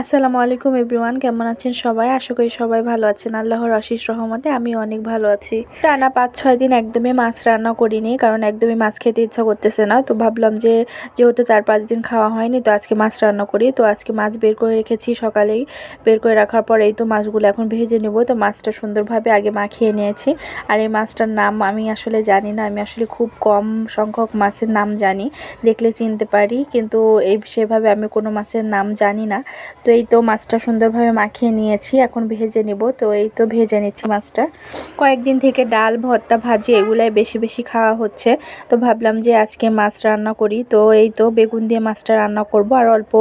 আসসালামু আলাইকুম এভরিওয়ান, কেমন আছেন সবাই? আশা করি সবাই ভালো আছেন। আল্লাহর আশিস রহমতে আমি অনেক ভালো আছি। টানা পাঁচ, ছয় দিন একদমই মাছ রান্না করিনি, কারণ একদমই মাছ খেতে ইচ্ছা করতেছে না। তো ভাবলাম যে, যেহেতু চার, পাঁচ দিন খাওয়া হয়নি, তো আজকে মাছ রান্না করি। তো আজকে মাছ বের করে রেখেছি সকালেই। বের করে রাখার পর এই তো মাছগুলো এখন ভেজে নেব। তো মাছটা সুন্দরভাবে আগে মাখিয়ে নিয়েছি। আর এই মাছটার নাম আমি আসলে জানি না। আমি আসলে খুব কম সংখ্যক মাছের নাম জানি। দেখলে চিনতে পারি। কিন্তু এই, সেভাবে আমি কোনো মাছের নাম জানি না। তো এই তো মাছটা সুন্দরভাবে মাখিয়ে নিয়েছি, এখন ভেজে নেব। তো এই তো ভেজে নিচ্ছি মাছটা। কয়েকদিন থেকে ডাল, ভর্তা, ভাজি এগুলাই বেশি বেশি খাওয়া হচ্ছে। তো ভাবলাম যে আজকে মাছ রান্না করি। তো এই তো বেগুন দিয়ে মাছটা রান্না করব। আর অল্প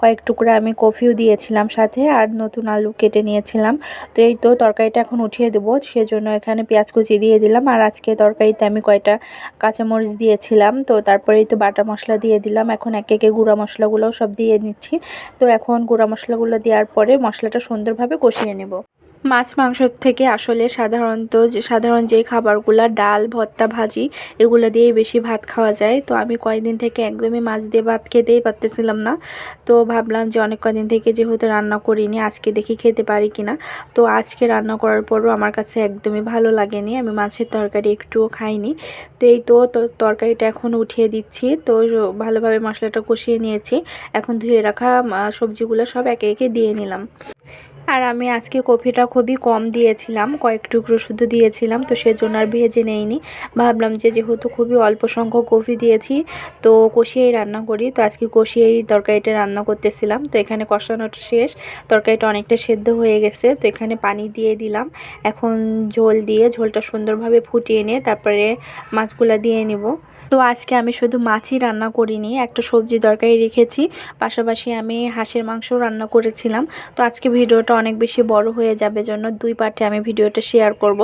কয়েক টুকরা আমি কফিও দিয়েছিলাম সাথে, আর নতুন আলু কেটে নিয়েছিলাম। তো এই তো তরকারিটা এখন উঠিয়ে দেবো, সেজন্য এখানে পেঁয়াজ কুচি দিয়ে দিলাম। আর আজকে তরকারিতে আমি কয়টা কাঁচামরিচ দিয়েছিলাম। তো তারপরে এই তো বাটা মশলা দিয়ে দিলাম। এখন এক একে গুঁড়া মশলাগুলোও সব দিয়ে নিচ্ছি। তো এখন গুঁড়া মশলাগুলো দেওয়ার পরে মশলাটা সুন্দরভাবে কষিয়ে নেব। মাছ, মাংস থেকে আসলে সাধারণত যে, সাধারণ যে খাবারগুলো, ডাল, ভর্তা, ভাজি, এগুলো দিয়েই বেশি ভাত খাওয়া যায়। তো আমি কয়েকদিন থেকে একদমই মাছ দিয়ে ভাত খেতেই পারতেছিলাম না। তো ভাবলাম যে, অনেক কদিন থেকে যেহেতু রান্না করিনি, আজকে দেখি খেতে পারি কিনা। তো আজকে রান্না করার পরও আমার কাছে একদমই ভালো লাগেনি। আমি মাছের তরকারি একটুও খাইনি। তো এই তো তরকারিটা এখন উঠিয়ে দিচ্ছি। তো ভালোভাবে মশলাটা কষিয়ে নিয়েছি। এখন ধুয়ে রাখা সবজিগুলো সব একে একে দিয়ে নিলাম। আর আমি আজকে কফিটা খুবই কম দিয়েছিলাম, কয়েক টুকরো শুধু দিয়েছিলাম, তো সেজন্য আর ভেজে নেইনি। ভাবলাম যে যেহেতু খুবই অল্প সংখ্যক কফি দিয়েছি, তো কষিয়েই রান্না করি। তো আজকে কষিয়েই তরকারিটা রান্না করতেছিলাম, তো এখানে কষানোটা শেষ। তরকারিটা অনেকটা সেদ্ধ হয়ে গেছে, তো এখানে পানি দিয়ে দিলাম। এখন ঝোল দিয়ে ঝোলটা সুন্দরভাবে ফুটিয়ে নিয়ে তারপরে মাছগুলা দিয়ে নিব। তো আজকে আমি শুধু মাছই রান্না করিনি, একটা সবজি তরকারি রেখেছি, পাশাপাশি আমি হাঁসের মাংস রান্না করেছিলাম তো আজকে ভিডিওটা অনেক বেশি বড় হয়ে যাবে জন্য দুই পার্টে আমি ভিডিওটা শেয়ার করব।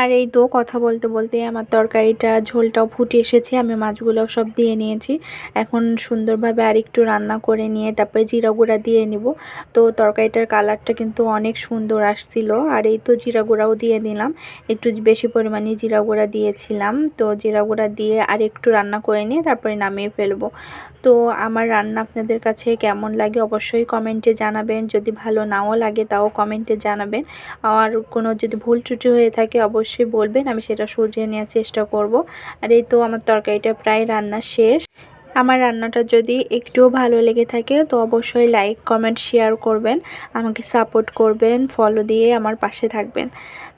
আর এই তো কথা বলতে বলতে আমার তরকারিটা, ঝোলটাও ফুটে এসেছে, আমি মাছগুলো সব দিয়ে নিয়েছি। এখন সুন্দরভাবে আর একটু রান্না করে নিয়ে তারপরে জিরা গুঁড়া দিয়ে নিব। তো তরকারিটার কালারটা কিন্তু অনেক সুন্দর আসছিল। আর এই তো জিরা গুঁড়াও দিয়ে দিলাম একটু বেশি পরিমাণে জিরা গুঁড়া দিয়েছিলাম। তো জিরা গুঁড়া দিয়ে আর একটু রান্না করে নিয়ে তারপরে নামিয়ে ফেলব। তো আমার রান্না আপনাদের কাছে কেমন লাগে অবশ্যই কমেন্টে জানাবেন। যদি ভালো নাও লাগে তাও কমেন্টে জানাবেন। আর কোনো যদি ভুল ত্রুটি হয়ে থাকে অবশ্যই বলবেন, আমি সেটা শুধরিয়ে নেওয়ার চেষ্টা করব। আর এই তো আমার তরকারিটা প্রায় রান্না শেষ। আমার রান্নাটা যদি একটুও ভালো লেগে থাকে, তো অবশ্যই লাইক কমেন্ট শেয়ার করবেন। আমাকে সাপোর্ট করবেন ফলো দিয়ে আমার পাশে থাকবেন।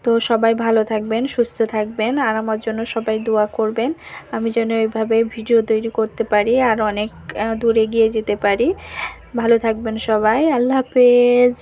তো সবাই ভালো থাকবেন, সুস্থ থাকবেন, আর আমার জন্য সবাই দোয়া করবেন। আমি যেন এইভাবে ভিডিও তৈরি করতে পারি, আর অনেক দূরে গিয়ে যেতে পারি। ভালো থাকবেন সবাই, আল্লাহ হাফেজ।